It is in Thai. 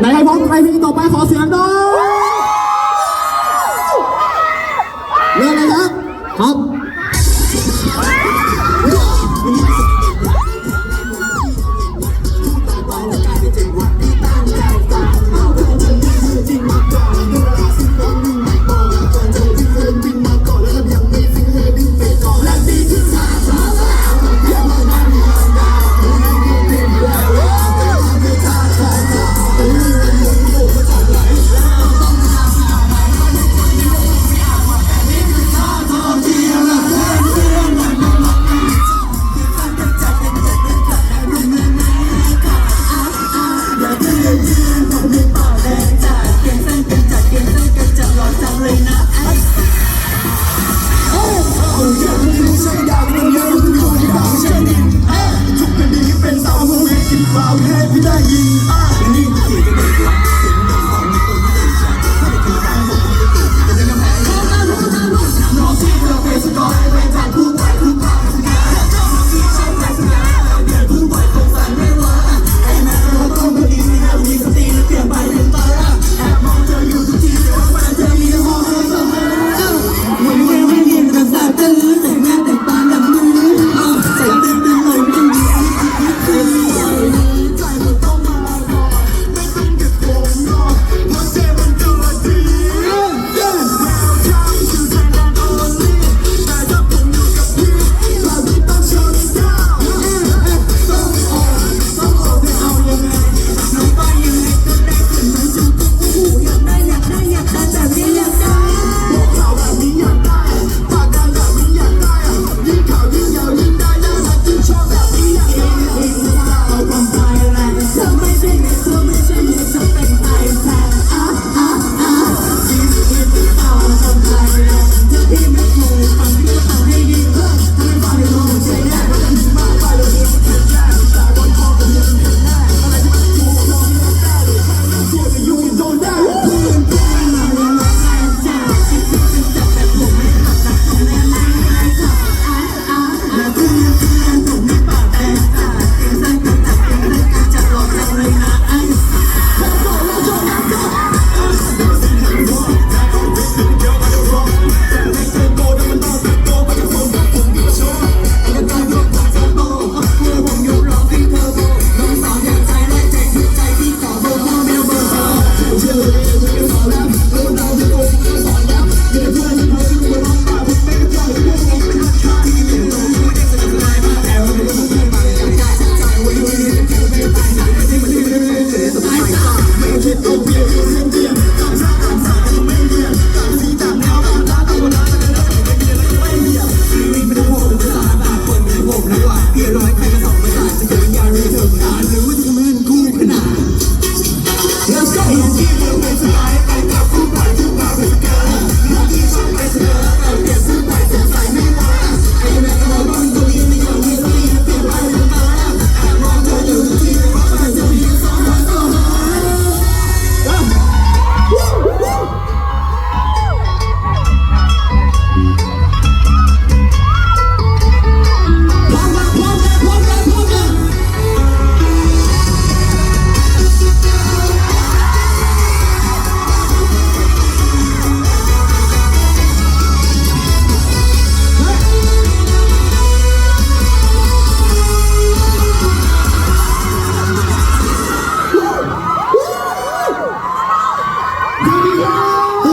ไหนใครพร้อมใครเพลงต่อไปขอเสียงด้วยเริ่มเลยครับครับ